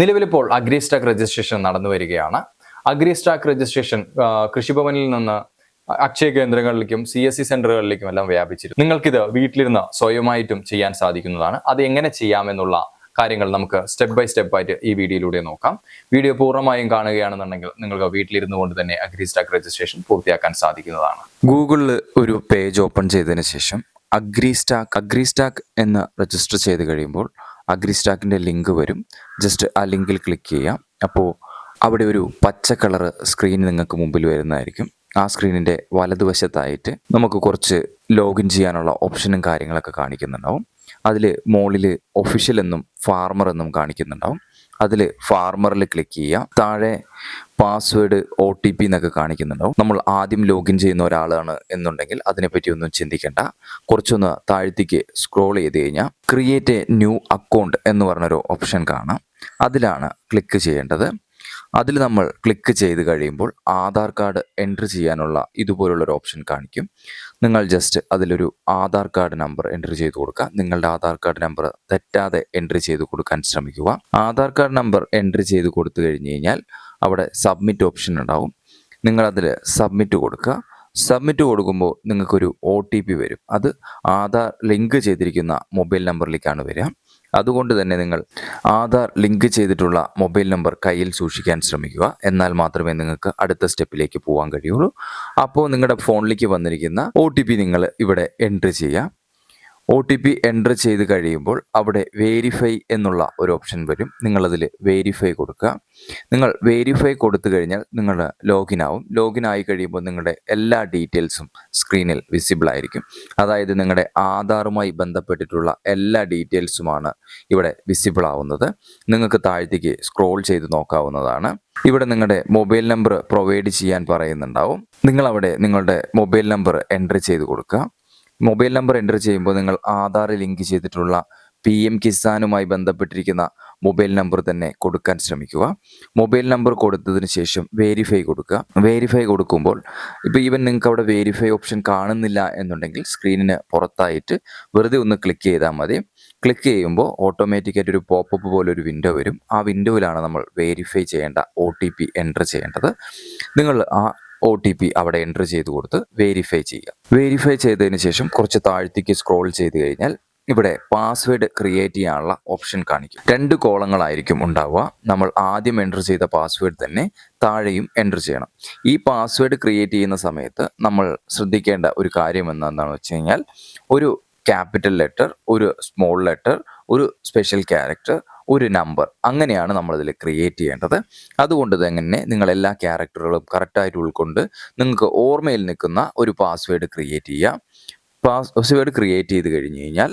നിലവിലിപ്പോൾ agri stack registration നടന്നു വരികയാണ്. Agri stack registration കൃഷിഭവനിൽ നിന്ന് അക്ഷയ കേന്ദ്രങ്ങളിലേക്കും സി എസ് സി സെന്ററുകളിലേക്കും എല്ലാം വ്യാപിച്ചിരുന്നു. നിങ്ങൾക്കിത് വീട്ടിലിരുന്ന് സ്വയമായിട്ടും ചെയ്യാൻ സാധിക്കുന്നതാണ്. അത് എങ്ങനെ ചെയ്യാമെന്നുള്ള കാര്യങ്ങൾ നമുക്ക് സ്റ്റെപ്പ് ബൈ സ്റ്റെപ്പ് ആയിട്ട് ഈ വീഡിയോയിലൂടെ നോക്കാം. വീഡിയോ പൂർണമായും കാണുകയാണെന്നുണ്ടെങ്കിൽ നിങ്ങൾക്ക് വീട്ടിലിരുന്നു കൊണ്ട് തന്നെ അഗ്രി സ്റ്റാക്ക് രജിസ്ട്രേഷൻ പൂർത്തിയാക്കാൻ സാധിക്കുന്നതാണ്. ഗൂഗിളിൽ ഒരു പേജ് ഓപ്പൺ ചെയ്തതിന് ശേഷം അഗ്രി സ്റ്റാക്ക് അഗ്രി സ്റ്റാക്ക് എന്ന് രജിസ്റ്റർ ചെയ്ത് കഴിയുമ്പോൾ അഗ്രി സ്റ്റാക്കിന്റെ ലിങ്ക് വരും. ജസ്റ്റ് ആ ലിങ്കിൽ ക്ലിക്ക് ചെയ്യാം. അപ്പോൾ അവിടെ ഒരു പച്ച കളർ സ്ക്രീൻ നിങ്ങൾക്ക് മുമ്പിൽ വരുന്നതായിരിക്കും. ആ സ്ക്രീനിന്റെ വലതുവശത്തായിട്ട് നമുക്ക് കുറച്ച് ലോഗിൻ ചെയ്യാനുള്ള ഓപ്ഷനും കാര്യങ്ങളൊക്കെ കാണിക്കുന്നുണ്ടാവും. അതിൽ മോളിൽ ഒഫീഷ്യൽ എന്നും ഫാർമർ എന്നും കാണിക്കുന്നുണ്ടാവും. അതിൽ ഫാർമറിൽ ക്ലിക്ക് ചെയ്യുക. താഴെ പാസ്വേഡ് ഒ ടി പി എന്നൊക്കെ കാണിക്കുന്നുണ്ടാവും. നമ്മൾ ആദ്യം ലോഗിൻ ചെയ്യുന്ന ഒരാളാണ് എന്നുണ്ടെങ്കിൽ അതിനെപ്പറ്റി ഒന്നും ചിന്തിക്കേണ്ട. കുറച്ചൊന്ന് താഴ്ത്തിക്ക് സ്ക്രോൾ ചെയ്ത് കഴിഞ്ഞാൽ ക്രിയേറ്റ് എ ന്യൂ അക്കൗണ്ട് എന്ന് പറഞ്ഞൊരു ഓപ്ഷൻ കാണാം. അതിലാണ് ക്ലിക്ക് ചെയ്യേണ്ടത്. അതിൽ നമ്മൾ ക്ലിക്ക് ചെയ്ത് കഴിയുമ്പോൾ ആധാർ കാർഡ് എൻട്രി ചെയ്യാനുള്ള ഇതുപോലുള്ളൊരു ഓപ്ഷൻ കാണിക്കും. നിങ്ങൾ ജസ്റ്റ് അതിലൊരു ആധാർ കാർഡ് നമ്പർ എൻട്രി ചെയ്ത് കൊടുക്കുക. നിങ്ങളുടെ ആധാർ കാർഡ് നമ്പർ തെറ്റാതെ എൻട്രി ചെയ്ത് കൊടുക്കാൻ ശ്രമിക്കുക. ആധാർ കാർഡ് നമ്പർ എൻട്രി ചെയ്ത് കൊടുത്തു കഴിഞ്ഞ് കഴിഞ്ഞാൽ അവിടെ സബ്മിറ്റ് ഓപ്ഷൻ ഉണ്ടാവും. നിങ്ങളതിൽ സബ്മിറ്റ് കൊടുക്കുക. സബ്മിറ്റ് കൊടുക്കുമ്പോൾ നിങ്ങൾക്കൊരു ഒ ടി പി വരും. അത് ആധാർ ലിങ്ക് ചെയ്തിരിക്കുന്ന മൊബൈൽ നമ്പറിലേക്കാണ് വരിക. അതുകൊണ്ട് തന്നെ നിങ്ങൾ ആധാർ ലിങ്ക് ചെയ്തിട്ടുള്ള മൊബൈൽ നമ്പർ കയ്യിൽ സൂക്ഷിക്കാൻ ശ്രമിക്കുക. എന്നാൽ മാത്രമേ നിങ്ങൾക്ക് അടുത്ത സ്റ്റെപ്പിലേക്ക് പോകാൻ കഴിയുള്ളൂ. അപ്പോൾ നിങ്ങളുടെ ഫോണിലേക്ക് വന്നിരിക്കുന്ന ഒ നിങ്ങൾ ഇവിടെ എൻട്രി ചെയ്യുക ഒ ടി പി എന്റർ ചെയ്ത് കഴിയുമ്പോൾ അവിടെ വേരിഫൈ എന്നുള്ള ഒരു ഓപ്ഷൻ വരും. നിങ്ങളതിൽ വേരിഫൈ കൊടുക്കുക. നിങ്ങൾ വേരിഫൈ കൊടുത്തു കഴിഞ്ഞാൽ നിങ്ങൾ ലോഗിൻ ആവും. ലോഗിൻ ആയി കഴിയുമ്പോൾ നിങ്ങളുടെ എല്ലാ ഡീറ്റെയിൽസും സ്ക്രീനിൽ വിസിബിൾ ആയിരിക്കും. അതായത് നിങ്ങളുടെ ആധാറുമായി ബന്ധപ്പെട്ടിട്ടുള്ള എല്ലാ ഡീറ്റെയിൽസുമാണ് ഇവിടെ വിസിബിൾ ആവുന്നത്. നിങ്ങൾക്ക് താഴത്തേക്ക് സ്ക്രോൾ ചെയ്ത് നോക്കാവുന്നതാണ്. ഇവിടെ നിങ്ങളുടെ മൊബൈൽ നമ്പർ പ്രൊവൈഡ് ചെയ്യാൻ പറയുന്നുണ്ടാവും. നിങ്ങളവിടെ നിങ്ങളുടെ മൊബൈൽ നമ്പർ എൻട്രി ചെയ്ത് കൊടുക്കുക. മൊബൈൽ നമ്പർ എന്റർ ചെയ്യുമ്പോൾ നിങ്ങൾ ആധാർ ലിങ്ക് ചെയ്തിട്ടുള്ള പി എം കിസാനുമായി ബന്ധപ്പെട്ടിരിക്കുന്ന മൊബൈൽ നമ്പർ തന്നെ കൊടുക്കാൻ ശ്രമിക്കുക. മൊബൈൽ നമ്പർ കൊടുത്തതിന് ശേഷം വേരിഫൈ കൊടുക്കുക. വേരിഫൈ കൊടുക്കുമ്പോൾ ഇപ്പോൾ ഈവൻ നിങ്ങൾക്ക് അവിടെ വേരിഫൈ ഓപ്ഷൻ കാണുന്നില്ല എന്നുണ്ടെങ്കിൽ സ്ക്രീനിന് പുറത്തായിട്ട് വെറുതെ ഒന്ന് ക്ലിക്ക് ചെയ്താൽ മതി. ക്ലിക്ക് ചെയ്യുമ്പോൾ ഓട്ടോമാറ്റിക്കായിട്ട് ഒരു പോപ്പപ്പ് പോലെ ഒരു വിൻഡോ വരും. ആ വിൻഡോയിലാണ് നമ്മൾ വേരിഫൈ ചെയ്യേണ്ട ഒ ടി പി എന്റർ ചെയ്യേണ്ടത്. നിങ്ങൾ ആ ഒ ടി പി അവിടെ എന്റർ ചെയ്ത് കൊടുത്ത് വെരിഫൈ ചെയ്യുക വെരിഫൈ ചെയ്തതിന് ശേഷം കുറച്ച് താഴ്ത്തേക്ക് സ്ക്രോൾ ചെയ്ത് കഴിഞ്ഞാൽ ഇവിടെ പാസ്വേഡ് ക്രിയേറ്റ് ചെയ്യാനുള്ള ഓപ്ഷൻ കാണിക്കും. രണ്ട് കോളങ്ങളായിരിക്കും ഉണ്ടാവുക. നമ്മൾ ആദ്യം എന്റർ ചെയ്ത പാസ്വേഡ് തന്നെ താഴെയും എന്റർ ചെയ്യണം. ഈ പാസ്വേഡ് ക്രിയേറ്റ് ചെയ്യുന്ന സമയത്ത് നമ്മൾ ശ്രദ്ധിക്കേണ്ട ഒരു കാര്യം എന്താണെന്ന് വെച്ച് കഴിഞ്ഞാൽ ഒരു ക്യാപിറ്റൽ ലെറ്റർ ഒരു സ്മോൾ ലെറ്റർ ഒരു സ്പെഷ്യൽ ക്യാരക്ടർ ഒരു നമ്പർ അങ്ങനെയാണ് നമ്മളിതിൽ ക്രിയേറ്റ് ചെയ്യേണ്ടത്. അതുകൊണ്ട് തന്നെ നിങ്ങൾ എല്ലാ ക്യാരക്ടറുകളും കറക്റ്റായിട്ട് ഉൾക്കൊണ്ട് നിങ്ങൾക്ക് ഓർമ്മയിൽ നിൽക്കുന്ന ഒരു പാസ്വേഡ് ക്രിയേറ്റ് ചെയ്യുക പാസ്വേഡ് ക്രിയേറ്റ് ചെയ്ത് കഴിഞ്ഞ് കഴിഞ്ഞാൽ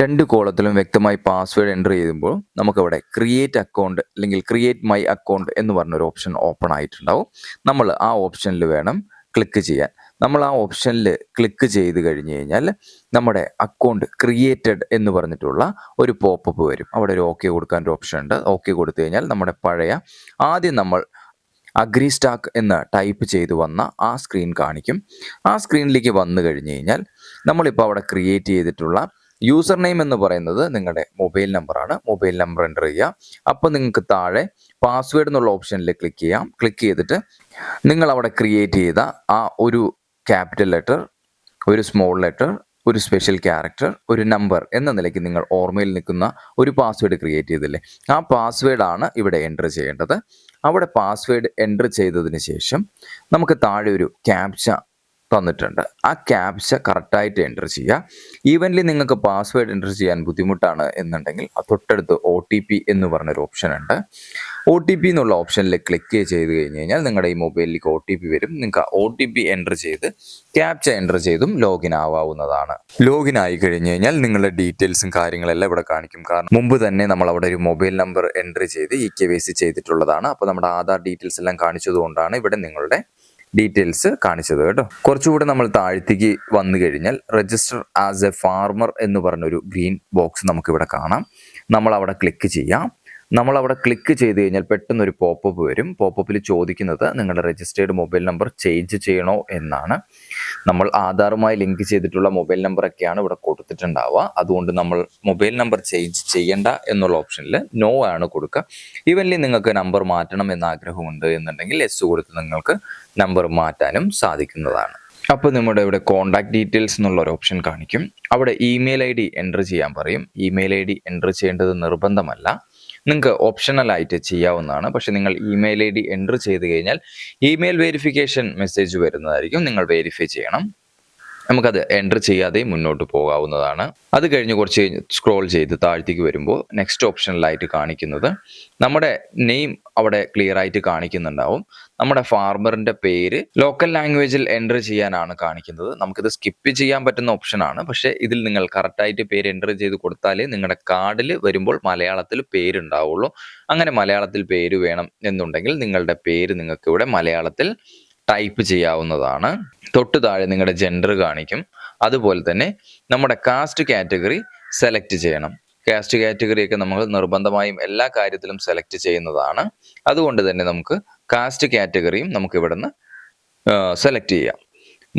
രണ്ട് കോളത്തിലും വ്യക്തമായി പാസ്വേഡ് എന്റർ ചെയ്യുമ്പോൾ നമുക്കവിടെ ക്രിയേറ്റ് അക്കൗണ്ട് അല്ലെങ്കിൽ ക്രിയേറ്റ് മൈ അക്കൗണ്ട് എന്ന് പറഞ്ഞൊരു ഓപ്ഷൻ ഓപ്പൺ ആയിട്ടുണ്ടാവും. നമ്മൾ ആ ഓപ്ഷനിൽ വേണം ക്ലിക്ക് ചെയ്യാൻ. നമ്മൾ ആ ഓപ്ഷനിൽ ക്ലിക്ക് ചെയ്ത് കഴിഞ്ഞ് കഴിഞ്ഞാൽ നമ്മുടെ അക്കൗണ്ട് ക്രിയേറ്റഡ് എന്ന് പറഞ്ഞിട്ടുള്ള ഒരു പോപ്പപ്പ് വരും. അവിടെ ഒരു ഓക്കെ കൊടുക്കാൻ ഒരു ഓപ്ഷൻ ഉണ്ട്. ഓക്കെ കൊടുത്തു കഴിഞ്ഞാൽ നമ്മുടെ പഴയ ആദ്യം നമ്മൾ അഗ്രി സ്റ്റാക്ക് എന്ന് ടൈപ്പ് ചെയ്ത് വന്ന ആ സ്ക്രീൻ കാണിക്കും. ആ സ്ക്രീനിലേക്ക് വന്നു കഴിഞ്ഞ് കഴിഞ്ഞാൽ നമ്മളിപ്പോൾ അവിടെ ക്രിയേറ്റ് ചെയ്തിട്ടുള്ള യൂസർ നെയിം എന്ന് പറയുന്നത് നിങ്ങളുടെ മൊബൈൽ നമ്പറാണ് മൊബൈൽ നമ്പർ എന്റർ ചെയ്യുക അപ്പോൾ നിങ്ങൾക്ക് താഴെ പാസ്വേഡ് എന്നുള്ള ഓപ്ഷനിൽ ക്ലിക്ക് ചെയ്യാം. ക്ലിക്ക് ചെയ്തിട്ട് നിങ്ങൾ അവിടെ ക്രിയേറ്റ് ചെയ്ത ആ ഒരു ക്യാപിറ്റൽ ലെറ്റർ ഒരു സ്മോൾ ലെറ്റർ ഒരു സ്പെഷ്യൽ ക്യാരക്ടർ ഒരു നമ്പർ എന്ന നിലയ്ക്ക് നിങ്ങൾ ഓർമ്മയിൽ നിൽക്കുന്ന ഒരു പാസ്വേഡ് ക്രിയേറ്റ് ചെയ്തില്ലേ? ആ പാസ്വേഡാണ് ഇവിടെ എന്റർ ചെയ്യേണ്ടത്. അവിടെ പാസ്വേഡ് എന്റർ ചെയ്തതിന് ശേഷം നമുക്ക് താഴെ ഒരു ക്യാപ്ച തന്നിട്ടുണ്ട്. ആ ക്യാപ്ച കറക്റ്റായിട്ട് എന്റർ ചെയ്യുക. ഈവൻലി നിങ്ങൾക്ക് പാസ്വേഡ് എന്റർ ചെയ്യാൻ ബുദ്ധിമുട്ടാണ് എന്നുണ്ടെങ്കിൽ തൊട്ടടുത്ത് ഒ ടി പി എന്ന് പറഞ്ഞൊരു ഓപ്ഷൻ ഉണ്ട്. ഒ ടി പി എന്നുള്ള ഓപ്ഷനിൽ ക്ലിക്ക് ചെയ്ത് കഴിഞ്ഞ് കഴിഞ്ഞാൽ നിങ്ങളുടെ ഈ മൊബൈലിലേക്ക് ഒ ടി പി വരും. നിങ്ങൾക്ക് ഒ ടി പി എന്റർ ചെയ്ത് ക്യാപ്ച എന്റർ ചെയ്തും ലോഗിൻ ആവാവുന്നതാണ്. ലോഗിൻ ആയി കഴിഞ്ഞ് കഴിഞ്ഞാൽ നിങ്ങളുടെ ഡീറ്റെയിൽസും കാര്യങ്ങളെല്ലാം ഇവിടെ കാണിക്കും. കാരണം മുമ്പ് തന്നെ നമ്മൾ അവിടെ ഒരു മൊബൈൽ നമ്പർ എന്റർ ചെയ്ത് ഇ കെ വൈ സി ചെയ്തിട്ടുള്ളതാണ്. അപ്പോൾ നമ്മുടെ ആധാർ ഡീറ്റെയിൽസ് എല്ലാം കാണിച്ചതുകൊണ്ടാണ് ഇവിടെ നിങ്ങളുടെ ഡീറ്റെയിൽസ് കാണിച്ചത് കേട്ടോ. കുറച്ചുകൂടെ നമ്മൾ താഴ്ത്തേക്ക് വന്നു കഴിഞ്ഞാൽ രജിസ്റ്റർ ആസ് എ ഫാർമർ എന്ന് പറഞ്ഞൊരു ഗ്രീൻ ബോക്സ് നമുക്ക് ഇവിടെ കാണാം. നമ്മൾ അവിടെ ക്ലിക്ക് ചെയ്യാം. നമ്മൾ അവിടെ ക്ലിക്ക് ചെയ്ത് കഴിഞ്ഞാൽ പെട്ടെന്ന് ഒരു പോപ്പപ്പ് വരും പോപ്പപ്പിൽ ചോദിക്കുന്നത് നിങ്ങളുടെ രജിസ്റ്റേർഡ് മൊബൈൽ നമ്പർ ചേഞ്ച് ചെയ്യണോ എന്നാണ്. നമ്മൾ ആധാറുമായി ലിങ്ക് ചെയ്തിട്ടുള്ള മൊബൈൽ നമ്പറൊക്കെയാണ് ഇവിടെ കൊടുത്തിട്ടുണ്ടാവുക. അതുകൊണ്ട് നമ്മൾ മൊബൈൽ നമ്പർ ചേഞ്ച് ചെയ്യണ്ട എന്നുള്ള ഓപ്ഷനിൽ നോ ആണ് കൊടുക്കുക. ഈവൻലി നിങ്ങൾക്ക് നമ്പർ മാറ്റണം എന്ന ആഗ്രഹമുണ്ട് എന്നുണ്ടെങ്കിൽ എസ് കൊടുത്ത് നിങ്ങൾക്ക് നമ്പർ മാറ്റാനും സാധിക്കുന്നതാണ്. അപ്പോൾ നമ്മുടെ ഇവിടെ കോൺടാക്ട് ഡീറ്റെയിൽസ് എന്നുള്ള ഒരു ഓപ്ഷൻ കാണിക്കും. അവിടെ ഇമെയിൽ ഐ ഡി എന്റർ ചെയ്യാൻ പറയും. ഇമെയിൽ ഐ ഡി എന്റർ ചെയ്യേണ്ടത് നിർബന്ധമല്ല. നിങ്ങൾക്ക് ഓപ്ഷണൽ ആയിട്ട് ചെയ്യാവുന്നതാണ്. പക്ഷേ നിങ്ങൾ ഇമെയിൽ ഐ ഡി എന്റർ ചെയ്ത് കഴിഞ്ഞാൽ ഇമെയിൽ വെരിഫിക്കേഷൻ മെസ്സേജ് വരുന്നതായിരിക്കും. നിങ്ങൾ വെരിഫൈ ചെയ്യണം. നമുക്കത് എന്റർ ചെയ്യാതെ മുന്നോട്ട് പോകാവുന്നതാണ്. അത് കഴിഞ്ഞ് കുറച്ച് സ്ക്രോൾ ചെയ്ത് താഴ്ത്തേക്ക് വരുമ്പോൾ നെക്സ്റ്റ് ഓപ്ഷനിലായിട്ട് കാണിക്കുന്നത് നമ്മുടെ നെയിം അവിടെ ക്ലിയർ ആയിട്ട് കാണിക്കുന്നുണ്ടാവും. നമ്മുടെ ഫാർമറിന്റെ പേര് ലോക്കൽ ലാംഗ്വേജിൽ എന്റർ ചെയ്യാനാണ് കാണിക്കുന്നത്. നമുക്കിത് സ്കിപ്പ് ചെയ്യാൻ പറ്റുന്ന ഓപ്ഷനാണ് പക്ഷേ ഇതിൽ നിങ്ങൾ കറക്റ്റായിട്ട് പേര് എന്റർ ചെയ്ത് കൊടുത്താലേ നിങ്ങളുടെ കാർഡിൽ വരുമ്പോൾ മലയാളത്തിൽ പേരുണ്ടാവുള്ളൂ. അങ്ങനെ മലയാളത്തിൽ പേര് വേണം എന്നുണ്ടെങ്കിൽ നിങ്ങളുടെ പേര് നിങ്ങൾക്ക് ഇവിടെ മലയാളത്തിൽ ടൈപ്പ് ചെയ്യാവുന്നതാണ്. തൊട്ട് താഴെ നിങ്ങളുടെ ജെൻഡർ കാണിക്കും. അതുപോലെ തന്നെ നമ്മുടെ കാസ്റ്റ് കാറ്റഗറി സെലക്ട് ചെയ്യണം. കാസ്റ്റ് കാറ്റഗറി ഒക്കെ നമ്മൾ നിർബന്ധമായും എല്ലാ കാര്യത്തിലും സെലക്ട് ചെയ്യുന്നതാണ്. അതുകൊണ്ട് തന്നെ നമുക്ക് കാസ്റ്റ് കാറ്റഗറിയും നമുക്ക് ഇവിടുന്ന് സെലക്ട് ചെയ്യാം.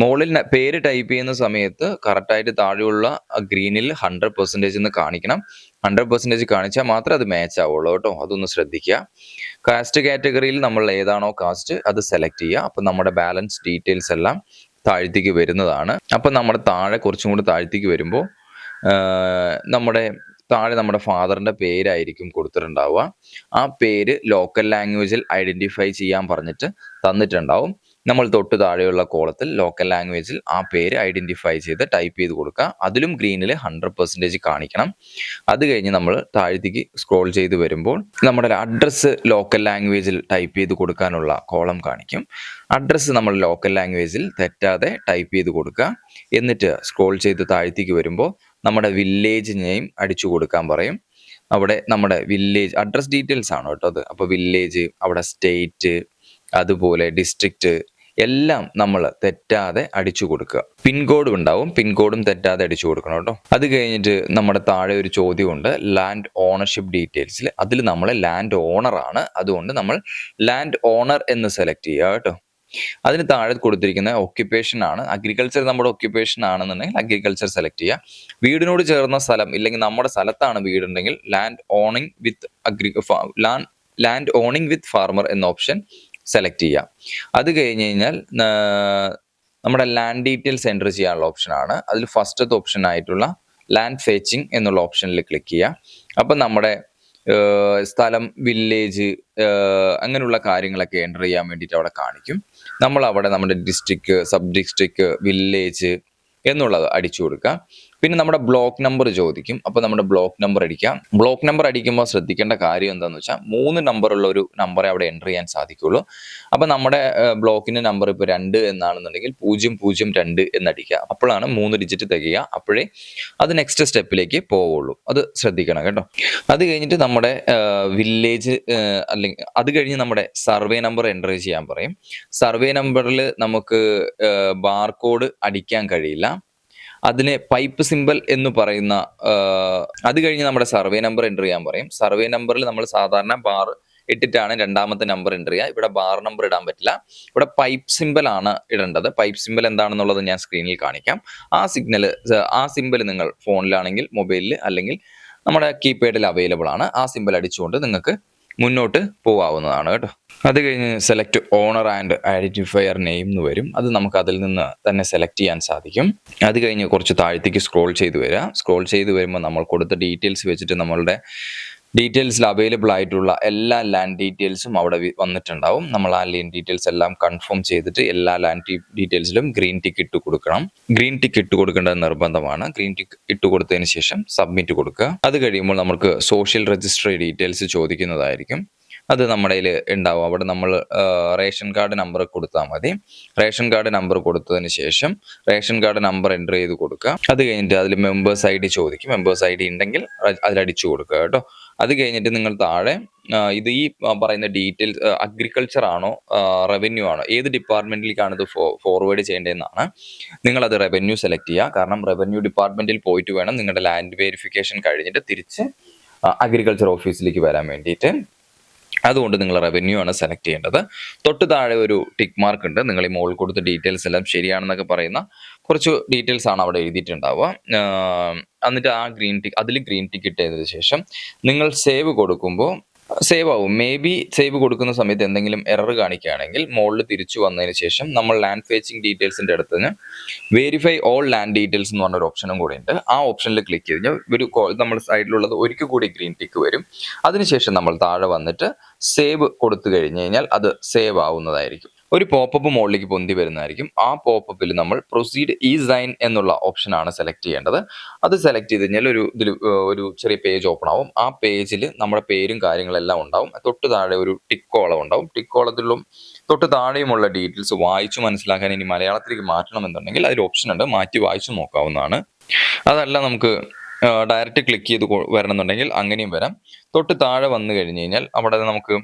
മുകളിൽ പേര് ടൈപ്പ് ചെയ്യുന്ന സമയത്ത് കറക്റ്റായിട്ട് താഴെയുള്ള ഗ്രീനിൽ ഹൺഡ്രഡ് പെർസെന്റേജ് എന്ന് കാണിക്കണം. ഹൺഡ്രഡ് പെർസെന്റേജ് കാണിച്ചാൽ മാത്രമേ അത് മാച്ച് ആവുള്ളൂ കേട്ടോ. അതൊന്ന് ശ്രദ്ധിക്കുക. കാസ്റ്റ് കാറ്റഗറിയിൽ നമ്മൾ ഏതാണോ കാസ്റ്റ് അത് സെലക്ട് ചെയ്യുക. അപ്പം നമ്മുടെ ബാലൻസ് ഡീറ്റെയിൽസ് എല്ലാം താഴ്ത്തേക്ക് വരുന്നതാണ്. അപ്പം നമ്മുടെ താഴെ കുറച്ചും കൂടി താഴ്ത്തേക്ക് വരുമ്പോൾ നമ്മുടെ താഴെ നമ്മുടെ ഫാദറിന്റെ പേരായിരിക്കും കൊടുത്തിട്ടുണ്ടാവുക. ആ പേര് ലോക്കൽ ലാംഗ്വേജിൽ ഐഡന്റിഫൈ ചെയ്യാൻ പറഞ്ഞിട്ട് തന്നിട്ടുണ്ടാവും. നമ്മൾ തൊട്ട് താഴെയുള്ള കോളത്തിൽ ലോക്കൽ ലാംഗ്വേജിൽ ആ പേര് ഐഡന്റിഫൈ ചെയ്ത് ടൈപ്പ് ചെയ്ത് കൊടുക്കുക. അതിലും ഗ്രീനിൽ ഹൺഡ്രഡ് പെർസെന്റേജ് കാണിക്കണം. അത് കഴിഞ്ഞ് നമ്മൾ താഴത്തേക്ക് സ്ക്രോൾ ചെയ്ത് വരുമ്പോൾ നമ്മുടെ അഡ്രസ്സ് ലോക്കൽ ലാംഗ്വേജിൽ ടൈപ്പ് ചെയ്ത് കൊടുക്കാനുള്ള കോളം കാണിക്കും. അഡ്രസ്സ് നമ്മൾ ലോക്കൽ ലാംഗ്വേജിൽ തെറ്റാതെ ടൈപ്പ് ചെയ്ത് കൊടുക്കുക. എന്നിട്ട് സ്ക്രോൾ ചെയ്ത് താഴത്തേക്ക് വരുമ്പോൾ നമ്മുടെ വില്ലേജ് നെയിം അടിച്ചു കൊടുക്കാൻ പറയും. അവിടെ നമ്മുടെ വില്ലേജ് അഡ്രസ് ഡീറ്റെയിൽസ് ആണ് കേട്ടോ അത്. അപ്പോൾ വില്ലേജ് അവിടെ സ്റ്റേറ്റ് അതുപോലെ ഡിസ്ട്രിക്റ്റ് എല്ലാം നമ്മൾ തെറ്റാതെ അടിച്ചു കൊടുക്കുക. പിൻകോഡും ഉണ്ടാവും. പിൻകോഡും തെറ്റാതെ അടിച്ചു കൊടുക്കണം കേട്ടോ. അത് കഴിഞ്ഞിട്ട് നമ്മുടെ താഴെ ഒരു ചോദ്യമുണ്ട്. ലാൻഡ് ഓണർഷിപ്പ് ഡീറ്റെയിൽസിൽ അതിൽ നമ്മൾ ലാൻഡ് ഓണറാണ് അതുകൊണ്ട് നമ്മൾ ലാൻഡ് ഓണർ എന്ന് സെലക്ട് ചെയ്യുക കേട്ടോ. അതിന് താഴെ കൊടുത്തിരിക്കുന്ന ഒക്യുപ്പേഷൻ ആണ്. അഗ്രികൾച്ചർ നമ്മുടെ ഒക്യുപ്പേഷൻ ആണെന്നുണ്ടെങ്കിൽ അഗ്രികൾച്ചർ സെലക്ട് ചെയ്യുക. വീടിനോട് ചേർന്ന സ്ഥലം ഇല്ലെങ്കിൽ നമ്മുടെ സ്ഥലത്താണ് വീടുണ്ടെങ്കിൽ land owning with agri land land owning with farmer എന്ന ഓപ്ഷൻ സെലക്ട് ചെയ്യാം അത് കഴിഞ്ഞ് കഴിഞ്ഞാൽ നമ്മുടെ ലാൻഡ് ഡീറ്റെയിൽസ് എന്റർ ചെയ്യാനുള്ള ഓപ്ഷനാണ് അതിൽ ഫസ്റ്റത്തെ ഓപ്ഷൻ ആയിട്ടുള്ള ലാൻഡ് ഫേച്ചിങ് എന്നുള്ള ഓപ്ഷനിൽ ക്ലിക്ക് ചെയ്യുക. അപ്പം നമ്മുടെ സ്ഥലം വില്ലേജ് അങ്ങനെയുള്ള കാര്യങ്ങളൊക്കെ എന്റർ ചെയ്യാൻ വേണ്ടിയിട്ട് അവിടെ കാണിക്കും. നമ്മൾ അവിടെ നമ്മുടെ ഡിസ്ട്രിക്ട് സബ് ഡിസ്ട്രിക്ട് വില്ലേജ് എന്നുള്ളത് അടിച്ചു കൊടുക്കുക. പിന്നെ നമ്മുടെ ബ്ലോക്ക് നമ്പർ ചോദിക്കും. അപ്പോൾ നമ്മുടെ ബ്ലോക്ക് നമ്പർ അടിക്കാം. ബ്ലോക്ക് നമ്പർ അടിക്കുമ്പോൾ ശ്രദ്ധിക്കേണ്ട കാര്യം എന്താണെന്ന് വെച്ചാൽ മൂന്ന് നമ്പറുള്ള ഒരു നമ്പറെ അവിടെ എന്റർ ചെയ്യാൻ സാധിക്കുള്ളൂ. അപ്പോൾ നമ്മുടെ ബ്ലോക്കിന്റെ നമ്പർ ഇപ്പൊ രണ്ട് എന്നാണെന്നുണ്ടെങ്കിൽ പൂജ്യം പൂജ്യം രണ്ട് എന്നടിക്കുക. അപ്പോഴാണ് മൂന്ന് ഡിജിറ്റ് തികയുക. അപ്പോഴേ അത് നെക്സ്റ്റ് സ്റ്റെപ്പിലേക്ക് പോവുള്ളൂ. അത് ശ്രദ്ധിക്കണം കേട്ടോ. അത് കഴിഞ്ഞിട്ട് നമ്മുടെ വില്ലേജ് അല്ലെങ്കിൽ അത് കഴിഞ്ഞ് നമ്മുടെ സർവേ നമ്പർ എന്റർ ചെയ്യാൻ പറയും. സർവേ നമ്പറിൽ നമുക്ക് ബാർകോഡ് അടിക്കാൻ കഴിയില്ല. അതിനെ പൈപ്പ് സിമ്പൽ എന്ന് പറയുന്ന അത് കഴിഞ്ഞ് നമ്മുടെ സർവേ നമ്പർ എന്റർ ചെയ്യാൻ പറയും. സർവേ നമ്പറിൽ നമ്മൾ സാധാരണ ബാർ ഇട്ടിട്ടാണ് രണ്ടാമത്തെ നമ്പർ എന്റർ ചെയ്യുക. ഇവിടെ ബാർ നമ്പർ ഇടാൻ പറ്റില്ല. ഇവിടെ പൈപ്പ് സിമ്പൽ ആണ് ഇടേണ്ടത്. പൈപ്പ് സിമ്പൽ എന്താണെന്നുള്ളത് ഞാൻ സ്ക്രീനിൽ കാണിക്കാം. ആ സിഗ്നൽ ആ സിമ്പൽ നിങ്ങൾ ഫോണിലാണെങ്കിൽ മൊബൈലിൽ അല്ലെങ്കിൽ നമ്മുടെ കീപാഡിൽ അവൈലബിൾ ആണ്. ആ സിമ്പൽ അടിച്ചുകൊണ്ട് നിങ്ങൾക്ക് മുന്നോട്ട് പോവാവുന്നതാണ് കേട്ടോ. അത് കഴിഞ്ഞ് select owner and identifier name എന്ന് വരും. അത് നമുക്ക് അതിൽ നിന്ന് തന്നെ സെലക്ട് ചെയ്യാൻ സാധിക്കും. അത് കഴിഞ്ഞ് കുറച്ച് താഴത്തേക്ക് സ്ക്രോൾ ചെയ്ത് വരിക സ്ക്രോൾ ചെയ്ത് വരുമ്പോൾ നമ്മൾ കൊടുത്ത ഡീറ്റെയിൽസ് വെച്ചിട്ട് നമ്മളുടെ ഡീറ്റെയിൽസിൽ അവൈലബിൾ ആയിട്ടുള്ള എല്ലാ ലാൻഡ് ഡീറ്റെയിൽസും അവിടെ വന്നിട്ടുണ്ടാവും. നമ്മൾ ആ ലാൻഡ് ഡീറ്റെയിൽസ് എല്ലാം കൺഫേം ചെയ്തിട്ട് എല്ലാ ലാൻഡ് ഡീറ്റെയിൽസിലും ഗ്രീൻ ടിക്ക് ഇട്ട് കൊടുക്കണം. ഗ്രീൻ ടിക്ക് ഇട്ട് കൊടുക്കേണ്ടത് നിർബന്ധമാണ്. ഗ്രീൻ ടിക്ക് ഇട്ട് കൊടുത്തതിന് ശേഷം സബ്മിറ്റ് കൊടുക്കുക. അത് കഴിയുമ്പോൾ നമുക്ക് സോഷ്യൽ രജിസ്റ്ററി ഡീറ്റെയിൽസ് ചോദിക്കുന്നതായിരിക്കും. അത് നമ്മുടെ ഉണ്ടാവും. അവിടെ നമ്മൾ റേഷൻ കാർഡ് നമ്പർ കൊടുത്താൽ മതി. റേഷൻ കാർഡ് നമ്പർ കൊടുത്തതിന് ശേഷം റേഷൻ കാർഡ് നമ്പർ എന്റർ ചെയ്ത് കൊടുക്കുക. അത് കഴിഞ്ഞിട്ട് അതിൽ മെമ്പേഴ്സ് ഐ ഡി ചോദിക്കും. മെമ്പേഴ്സ് ഐ ഡി ഉണ്ടെങ്കിൽ അത് അതിലടിച്ചു കൊടുക്കുക കേട്ടോ. അത് കഴിഞ്ഞിട്ട് നിങ്ങൾ താഴെ ഇത് ഈ പറയുന്ന ഡീറ്റെയിൽസ് അഗ്രികൾച്ചർ ആണോ റവന്യൂ ആണോ ഏത് ഡിപ്പാർട്ട്മെന്റിലേക്കാണ് ഇത് ഫോർവേഡ് ചെയ്യേണ്ടതെന്നാണ് നിങ്ങളത് റവന്യൂ സെലക്ട് ചെയ്യുക. കാരണം റവന്യൂ ഡിപ്പാർട്ട്മെന്റിൽ പോയിട്ട് വേണം നിങ്ങളുടെ ലാൻഡ് വെരിഫിക്കേഷൻ കഴിഞ്ഞിട്ട് തിരിച്ച് അഗ്രികൾച്ചർ ഓഫീസിലേക്ക് വരാൻ വേണ്ടിയിട്ട്. അതുകൊണ്ട് നിങ്ങൾ റവന്യൂ ആണ് സെലക്ട് ചെയ്യേണ്ടത്. തൊട്ട് താഴെ ഒരു ടിക്ക് മാർക്ക് ഉണ്ട്. നിങ്ങൾ ഈ മുകളിൽ കൊടുത്ത ഡീറ്റെയിൽസ് എല്ലാം ശരിയാണെന്നൊക്കെ പറയുന്ന കുറച്ച് ഡീറ്റെയിൽസ് ആണ് അവിടെ എഴുതിയിട്ടുണ്ടാവുക. എന്നിട്ട് ആ ഗ്രീൻ ടിക്ക് അതിൽ ഗ്രീൻ ടിക്ക് ഇട്ടതിന് ശേഷം നിങ്ങൾ സേവ് കൊടുക്കുമ്പോൾ സേവ് ആവും. മേ ബി സേവ് കൊടുക്കുന്ന സമയത്ത് എന്തെങ്കിലും എറർ കാണിക്കുകയാണെങ്കിൽ മുകളിൽ തിരിച്ചു വന്നതിന് ശേഷം നമ്മൾ ലാൻഡ് ഫേച്ചിങ് ഡീറ്റെയിൽസിന്റെ അടുത്ത് വെരിഫൈ ഓൾ ലാൻഡ് ഡീറ്റെയിൽസ് എന്ന് പറഞ്ഞൊരു ഓപ്ഷനും കൂടെ ഉണ്ട്. ആ ഓപ്ഷനിൽ ക്ലിക്ക് ചെയ്ത് കഴിഞ്ഞാൽ ഒരു നമ്മൾ സൈഡിലുള്ളത് ഒരിക്കൽ കൂടി ഗ്രീൻ ടിക്ക് വരും. അതിനുശേഷം നമ്മൾ താഴെ വന്നിട്ട് സേവ് കൊടുത്തു കഴിഞ്ഞു കഴിഞ്ഞാൽ അത് സേവ് ആവുന്നതായിരിക്കും. ഒരു പോപ്പപ്പ് മുകളിലേക്ക് പൊന്തി വരുന്നതായിരിക്കും. ആ പോപ്പപ്പിൽ നമ്മൾ പ്രൊസീഡ് ഈ സൈൻ എന്നുള്ള ഓപ്ഷനാണ് സെലക്ട് ചെയ്യേണ്ടത്. അത് സെലക്ട് ചെയ്ത് കഴിഞ്ഞാൽ ഒരു ഇതിൽ ഒരു ചെറിയ പേജ് ഓപ്പൺ ആവും. ആ പേജിൽ നമ്മുടെ പേരും കാര്യങ്ങളെല്ലാം ഉണ്ടാവും. തൊട്ട് താഴെ ഒരു ടിക്കോളം ഉണ്ടാവും. ടിക്കോളത്തിലും തൊട്ട് താഴെയുമുള്ള ഡീറ്റെയിൽസ് വായിച്ചു മനസ്സിലാക്കാൻ ഇനി മലയാളത്തിലേക്ക് മാറ്റണമെന്നുണ്ടെങ്കിൽ അതിൽ ഓപ്ഷൻ ഉണ്ട്. മാറ്റി വായിച്ചു നോക്കാവുന്നതാണ്. അതല്ല നമുക്ക് ഡയറക്റ്റ് ക്ലിക്ക് ചെയ്ത് വരണം എന്നുണ്ടെങ്കിൽ അങ്ങനെയും വരാം. തൊട്ട് താഴെ വന്നു കഴിഞ്ഞ് കഴിഞ്ഞാൽ അവിടെ നമുക്ക്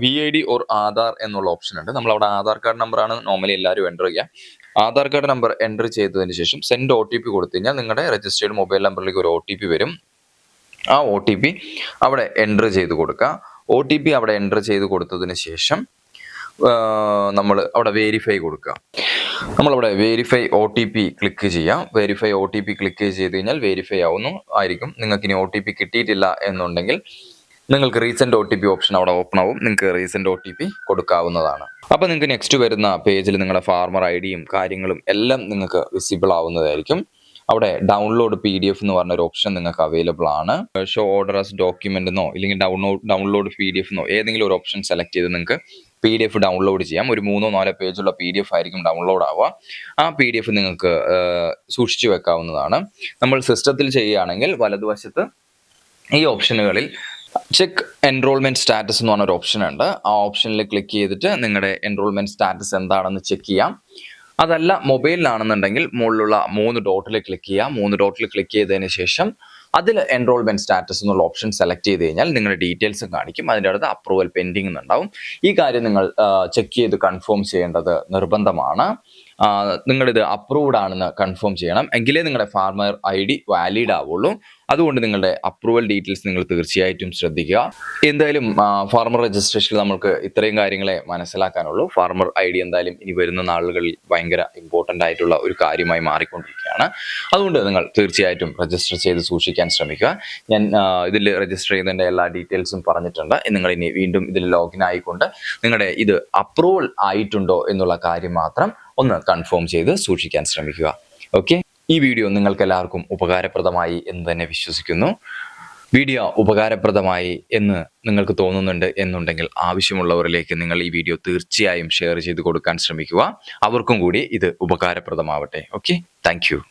V I D or Aadhaar എന്നുള്ള ഓപ്ഷൻ ഉണ്ട്. നമ്മൾ അവിടെ ആധാർ കാർഡ് നമ്പറാണ് നോർമലി എല്ലാവരും എന്റർ ചെയ്യുക ആധാർ കാർഡ് നമ്പർ എന്റർ ചെയ്തതിന് ശേഷം സെൻഡ് ഒ ടി പി കൊടുത്തു കഴിഞ്ഞാൽ നിങ്ങളുടെ രജിസ്റ്റേർഡ് മൊബൈൽ നമ്പറിലേക്ക് ഒരു ഒ ടി പി വരും. ആ ഒ ടി പി അവിടെ എന്റർ ചെയ്ത് കൊടുക്കുക. ഒ ടി പി അവിടെ എന്റർ ചെയ്ത് കൊടുത്തതിന് ശേഷം നമ്മൾ അവിടെ വേരിഫൈ കൊടുക്കുക. നമ്മളവിടെ verify O T P click ചെയ്യാം. Verify O T P click ചെയ്ത് കഴിഞ്ഞാൽ വേരിഫൈ ആവുന്നു. ആയിരിക്കും. നിങ്ങൾക്ക് ഇനി ഒ ടി പി കിട്ടിയിട്ടില്ല എന്നുണ്ടെങ്കിൽ നിങ്ങൾക്ക് resend O T P option അവിടെ ഓപ്പൺ ആവും. നിങ്ങൾക്ക് റീസെന്റ് ഒ ടി പി കൊടുക്കാവുന്നതാണ്. അപ്പോൾ നിങ്ങൾക്ക് നെക്സ്റ്റ് വരുന്ന പേജിൽ നിങ്ങളുടെ ഫാർമർ ഐ ഡിയും കാര്യങ്ങളും എല്ലാം നിങ്ങൾക്ക് വിസിബിൾ ആവുന്നതായിരിക്കും. അവിടെ ഡൗൺലോഡ് പി ഡി എഫ് എന്ന് പറഞ്ഞ ഒരു ഓപ്ഷൻ നിങ്ങൾക്ക് അവൈലബിൾ ആണ്. ഷോ ഓർഡർ ആസ് ഡോക്യുമെന്റ് എന്നോ ഇല്ലെങ്കിൽ download download P D F എന്നോ ഏതെങ്കിലും ഒരു ഓപ്ഷൻ സെലക്ട് ചെയ്ത് നിങ്ങൾക്ക് പി ഡി എഫ് ഡൗൺലോഡ് ചെയ്യാം. ഒരു മൂന്നോ നാലോ പേജുള്ള പി ഡി എഫ് ആയിരിക്കും ഡൗൺലോഡ് ആവുക. ആ പി ഡി എഫ് നിങ്ങൾക്ക് സൂക്ഷിച്ചു വെക്കാവുന്നതാണ്. നമ്മൾ സിസ്റ്റത്തിൽ ചെയ്യുകയാണെങ്കിൽ വലതുവശത്ത് ഈ ഓപ്ഷനുകളിൽ ചെക്ക് എൻറോൾമെന്റ് സ്റ്റാറ്റസ് എന്ന് പറഞ്ഞ ഒരു ഓപ്ഷൻ ഉണ്ട്. ആ ഓപ്ഷനിൽ ക്ലിക്ക് ചെയ്തിട്ട് നിങ്ങളുടെ എൻറോൾമെന്റ് സ്റ്റാറ്റസ് എന്താണെന്ന് ചെക്ക് ചെയ്യാം. അതല്ല മൊബൈലിലാണെന്നുണ്ടെങ്കിൽ മുകളിലുള്ള മൂന്ന് ഡോട്ടിൽ ക്ലിക്ക് ചെയ്യുക. മൂന്ന് ഡോട്ടിൽ ക്ലിക്ക് ചെയ്തതിന് ശേഷം അതിൽ എൻറോൾമെന്റ് സ്റ്റാറ്റസ് എന്നുള്ള ഓപ്ഷൻ സെലക്ട് ചെയ്ത് കഴിഞ്ഞാൽ നിങ്ങളുടെ ഡീറ്റെയിൽസും കാണിക്കും. അതിന്റെ അടുത്ത് അപ്രൂവൽ പെൻഡിങ് എന്നുണ്ടാവും. ഈ കാര്യം നിങ്ങൾ ചെക്ക് ചെയ്ത് കൺഫേം ചെയ്യേണ്ടത് നിർബന്ധമാണ്. നിങ്ങളിത് അപ്രൂവ്ഡ് ആണെന്ന് കൺഫേം ചെയ്യണം. എങ്കിലേ നിങ്ങളുടെ ഫാർമർ ഐ ഡി വാലിഡ് ആവുള്ളൂ. അതുകൊണ്ട് നിങ്ങളുടെ അപ്രൂവൽ ഡീറ്റെയിൽസ് നിങ്ങൾ തീർച്ചയായിട്ടും ശ്രദ്ധിക്കുക. എന്തായാലും ഫാർമർ രജിസ്ട്രേഷനിൽ നമുക്ക് ഇത്രയും കാര്യങ്ങളെ മനസ്സിലാക്കാനുള്ളൂ. ഫാർമർ ഐ ഡി എന്തായാലും ഇനി വരുന്ന നാളുകളിൽ ഭയങ്കര ഇമ്പോർട്ടന്റ് ആയിട്ടുള്ള ഒരു കാര്യമായി മാറിക്കൊണ്ടിരിക്കുകയാണ്. അതുകൊണ്ട് നിങ്ങൾ തീർച്ചയായിട്ടും രജിസ്റ്റർ ചെയ്ത് സൂക്ഷിക്കാൻ ശ്രമിക്കുക. ഞാൻ ഇതിൽ രജിസ്റ്റർ ചെയ്തതിന്റെ എല്ലാ ഡീറ്റെയിൽസും പറഞ്ഞിട്ടുണ്ട്. നിങ്ങൾ ഇനി വീണ്ടും ഇതിൽ ലോഗിൻ ആയിക്കൊണ്ട് നിങ്ങളുടെ ഇത് അപ്രൂവൽ ആയിട്ടുണ്ടോ എന്നുള്ള കാര്യം മാത്രം ഒന്ന് കൺഫേം ചെയ്ത് സൂക്ഷിക്കാൻ ശ്രമിക്കുക. ഓക്കെ ഈ വീഡിയോ നിങ്ങൾക്ക് എല്ലാവർക്കും ഉപകാരപ്രദമായി എന്ന് തന്നെ വിശ്വസിക്കുന്നു. വീഡിയോ ഉപകാരപ്രദമായി എന്ന് നിങ്ങൾക്ക് തോന്നുന്നുണ്ട് എന്നുണ്ടെങ്കിൽ ആവശ്യമുള്ളവരിലേക്ക് നിങ്ങൾ ഈ വീഡിയോ തീർച്ചയായും ഷെയർ ചെയ്ത് കൊടുക്കാൻ ശ്രമിക്കുക. അവർക്കും കൂടി ഇത് ഉപകാരപ്രദമാവട്ടെ. Okay thank